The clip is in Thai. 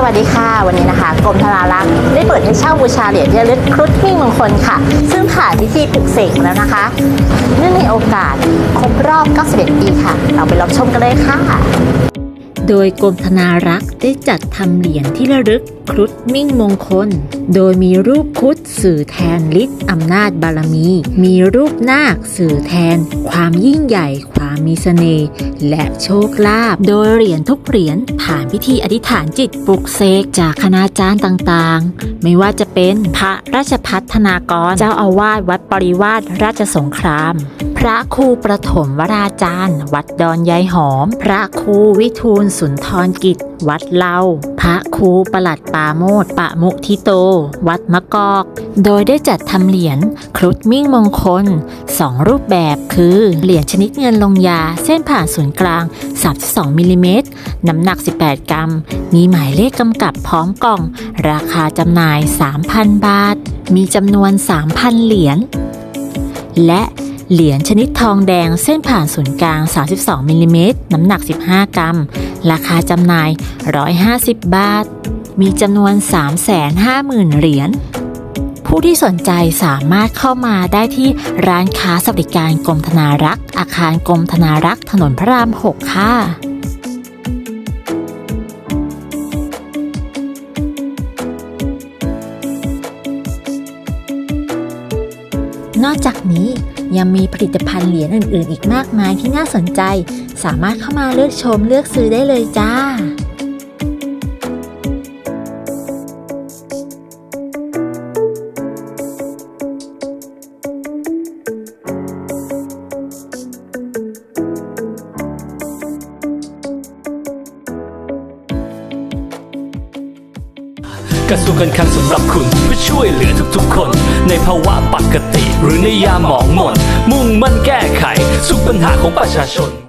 สวัสดีค่ะ วันนี้นะคะกรมธนารักษ์ได้เปิดให้เช่าบูชาเหรียญที่ระลึกครุฑมิ่งมงคลค่ะ ซึ่งผ่านพิธีปลุกเสกแล้วนะคะ เนื่องในโอกาสครบรอบ 91 ปีค่ะ เราไปรับชมกันเลยค่ะ โดยกรมธนารักษ์ได้จัดทำเหรียญที่ระลึกครุฑมิ่งมงคล โดยมีรูปครุฑสื่อแทนฤทธิ์อำนาจบารมี มีรูปนาคสื่อแทน ความยิ่งใหญ่ ความมีเสน่ห์และโชคลาภโดยเหรียญทุกเหรียญผ่านพิธีอธิษฐานจิตปลุกเสกจากคณาจารย์ต่างๆ ไม่ว่าจะเป็นพระราชพัฒนากร เจ้าอาวาสวัดปริวาสราชสงครามพระครูประถมวราจารย์ วัดดอนยายหอม พระครูวิทูลสุนทรกิจ วัดเล่า พระครูประหลัดปาโมดปะมุทิโต วัดมะกอก โดยได้จัดทำเหรียญครุฑมิ่งมงคลสองรูปแบบคือ เหรียญชนิดเงินลงยาเส้นผ่านศูนย์กลาง 32มิลลิเมตรน้ำหนัก 18 กรัม มีหมายเลขกำกับพร้อมกล่อง ราคาจำหน่าย 3,000 บาท มีจำนวน 3,000 เหรียญและ เหรียญชนิดทองแดงเส้นผ่านศูนย์กลาง 32มิลลิเมตรน้ำหนัก 15 กรัม ราคาจำหน่าย 150 บาท มีจำนวน 350,000 เหรียญผู้ที่สนใจสามารถเข้ามาได้ที่ร้านค้าสวัสดิการกรมธนารักษ์ อาคารกรมธนารักษ์ ถนนพระราม 6 ค่ะ นอกจากนี้ยังมีผลิตภัณฑ์เหรียญอื่น ๆ อีกมากมายที่น่าสนใจ สามารถเข้ามาเลือกชมเลือกซื้อได้เลยจ้า กระทรวงการคลังสำหรับคุณเพื่อช่วยเหลือทุกๆคน ในภาวะปกติ หรือในยามหมองหม่นมุ่งมั่นแก้ไขทุกปัญหาของประชาชน